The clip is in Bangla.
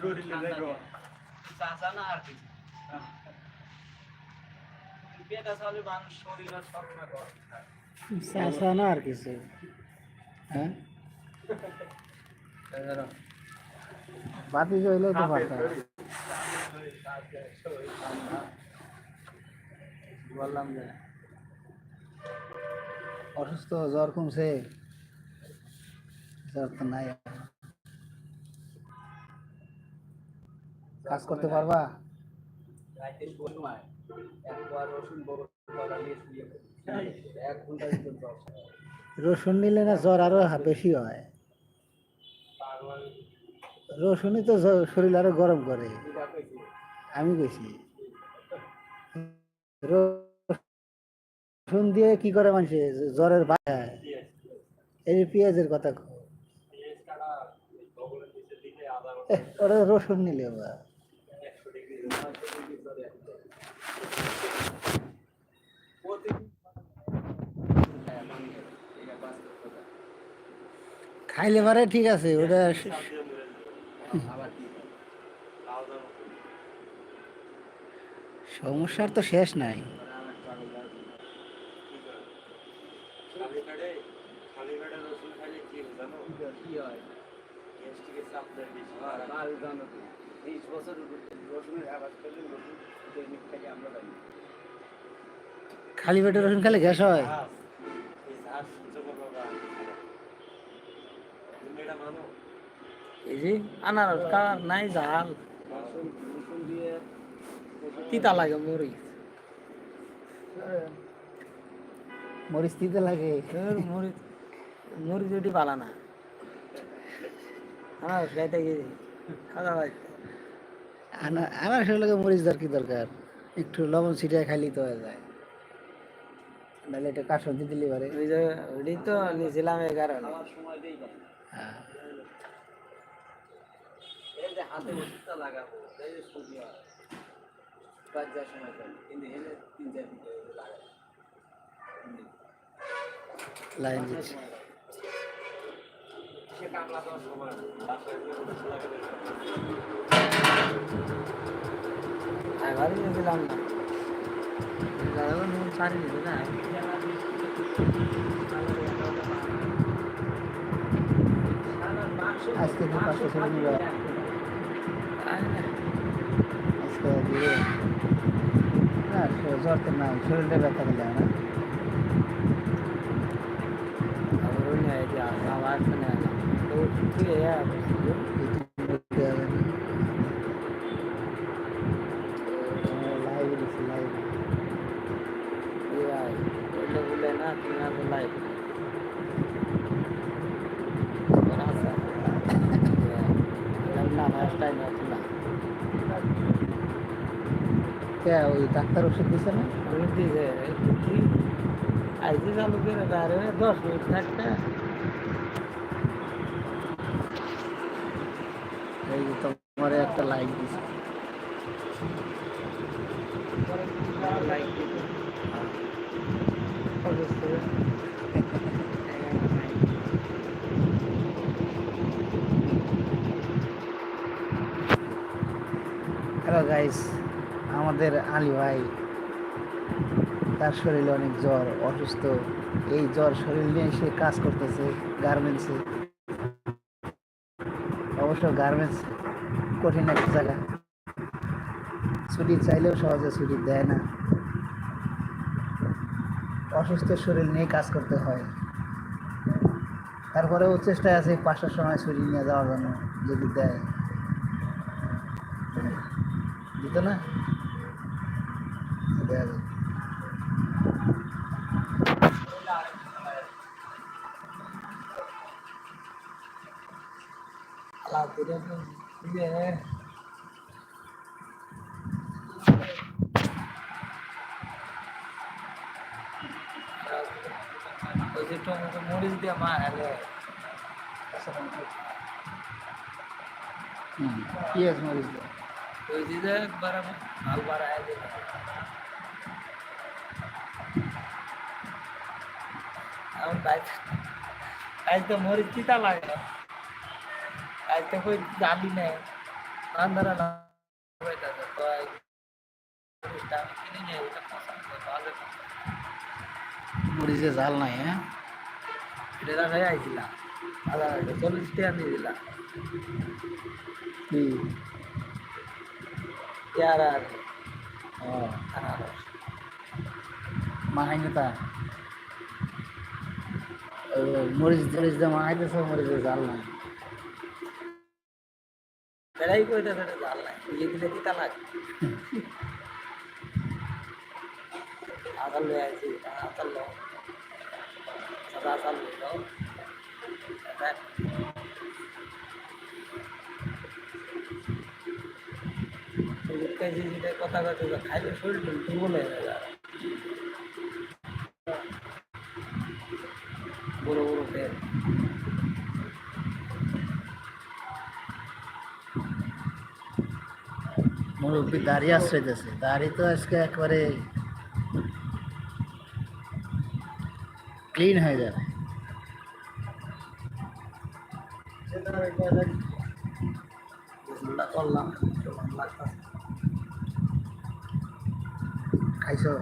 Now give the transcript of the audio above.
গরম থাকে। চাষা না আর কিছু হ্যাঁ বাতি জ্বললেও তো পারতাম বললাম যে অসুস্থ জ্বর কমছে জ্বর তো নাই কাজ করতে পারবা? রাইতে সময় একবার রসুন বড়। এক নিলে না জ্বর আরও বেশি হয়। রসুনই তো শরীর আরও গরম করে। আমি বেশি রসুন দিয়ে কি করে মানুষ জ্বরের ভাই এই যে পেঁয়াজের কথা ওরা রসুন নিলে বা। খাইলে পারে ঠিক আছে ওটা হয়? সমস্যার তো শেষ নাই। খালি হয় হয় বছর রসুনের আবাদ করলে রসুন দৈনিক থেকে আমরা জানি। খালি পেটে রসুন খেলে গ্যাস হয়? এই মানো? এই যে আনারস খাওয়ার নাই ঝাল। দিয়ে তিতা লাগে মরি মরিচ দিতে লাগে। মরি মরি যদি পালা না। আনারস খাইতে গেছি খাওয়া হয়। আনা- আনারসের লাগে মরিচ দর কি দরকার? একটু লবণ ছিটিয়ে খাইলেই তো হয়ে যায়। নাহলে এটা কাঠ সবজি দিলে পারে। ওই যে ওইটাই তো নিয়েছিলাম এই কারণে। খাওয়ার সময় দেই না হ্যাঁ। হাতে ওষুধটা লাগাবো সবজি কাজ যাওয়ার সময় কিন্তু এনে তিন চার লাগাবো লাইন দিচ্ছে। সে কামলা দেওয়ার সময় বাসায় গিয়ে রসুন লাগাতে একবারই নিয়েছিলাম না লাগাবো নুন সারি নিতে না আজকে দু পাঁচশো ছেলে নিবে আজকে দিয়ে না স- জ্বর তো নাই শরীরটা ব্যথা পেলে না আবার ওই নিয়ে যে আবার না তো তুই টাইম না কে ওই ডাক্তার ওষুধ দিছে না? দিয়েছে তুই আইসি চালু করে তার দশ মিনিট থাকতে এই যে তোমার একটা লাইক দিছে। লাইক দিতে হ্যালো গাইস, আমাদের আলী ভাই, তার শরীরে অনেক জ্বর, অসুস্থ। এই জ্বর শরীর নিয়ে সে কাজ করতেছে গার্মেন্টসে অবশ্য গার্মেন্টস কঠিন একটা জায়গা। ছুটি চাইলেও সহজে ছুটি দেয় না। অসুস্থ শরীর নিয়ে কাজ করতে হয়। তারপরেও চেষ্টায় আছে পাঁচটার সময় ছুটি নিয়ে যাওয়ার জন্য, যদি দেয়। দিত না দেয়া যাবে। আলাদা করে দিয়ে ওই যে টমেটো মরিচ হুম পিঁয়াজ মরিচ দাও। ওই যে একবার হাল বাড়ায় দিল এখন বাইক আজ তো মরিচ চিতা লাগে। আজ তো কই জানি না আন্ধারা না হইতাছে তো এই মরিচটা আমি কিনে নিয়ে ওটা পছন্দ ভালো মরিচে জাল নাই হ্যাঁ? এটা রাখাই আইছিলাম। আধা চল্লিশ টাকা দিয়ে দিলাম। কি পেয়ারা আর আনারস ও, মরিচ টরিচ দিয়ে মাহাইতেছে মরিচে জাল নাই। বেড়াই কইতে সেটা জাল নাই। ইয়ে দিলে তিতা লাগে। আদাল লয়ে আইছি আদাল লো সাদা আদাল লো কেজি যেটা কথা খাইলে শরীর দুর্বল হয়ে যায় বড় বড় মুরব্বী দাঁড়িয়ে আশ্রইতেছে দাড়ি তো আজকে একবারে ক্লিন হয়ে যাবে। করলাম লাগতাছে খাইছো